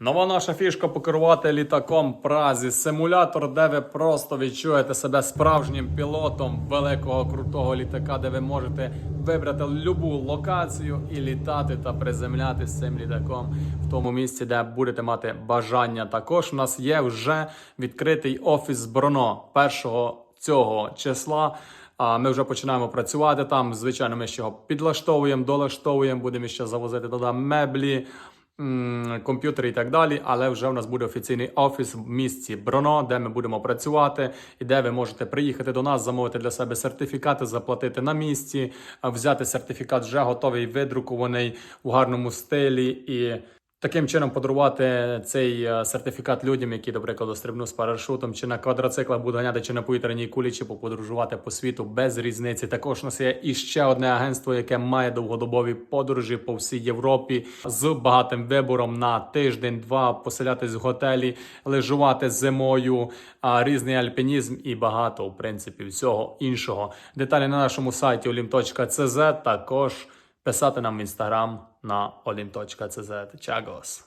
Нова наша фішка покерувати літаком Празі. Симулятор, де ви просто відчуєте себе справжнім пілотом великого крутого літака, де ви можете вибрати любу локацію і літати та приземлятися цим літаком в тому місці, де будете мати бажання. Також у нас є вже відкритий офіс Броно першого цього числа. А ми вже починаємо працювати там. Звичайно, ми ще його підлаштовуємо, долаштовуємо, будемо ще завозити туди меблі, комп'ютери і так далі. Але вже в нас буде офіційний офіс в місті Броно, де ми будемо працювати, і де ви можете приїхати до нас, замовити для себе сертифікати, заплатити на місці, взяти сертифікат вже готовий, видрукований у гарному стилі і. Таким чином подарувати цей е, сертифікат людям, які, до прикладу, стрибнуть з парашутом, чи на квадроциклах будуть ганяти, чи на повітряній кулі, чи поподорожувати по світу без різниці. Також у нас є іще одне агентство, яке має довгодобові подорожі по всій Європі з багатим вибором на тиждень-два поселятись в готелі, лежувати зимою, а, різний альпінізм і багато, в принципі, всього іншого. Деталі на нашому сайті olim.cz, також писати нам в інстаграм на olin.cz. Чагос.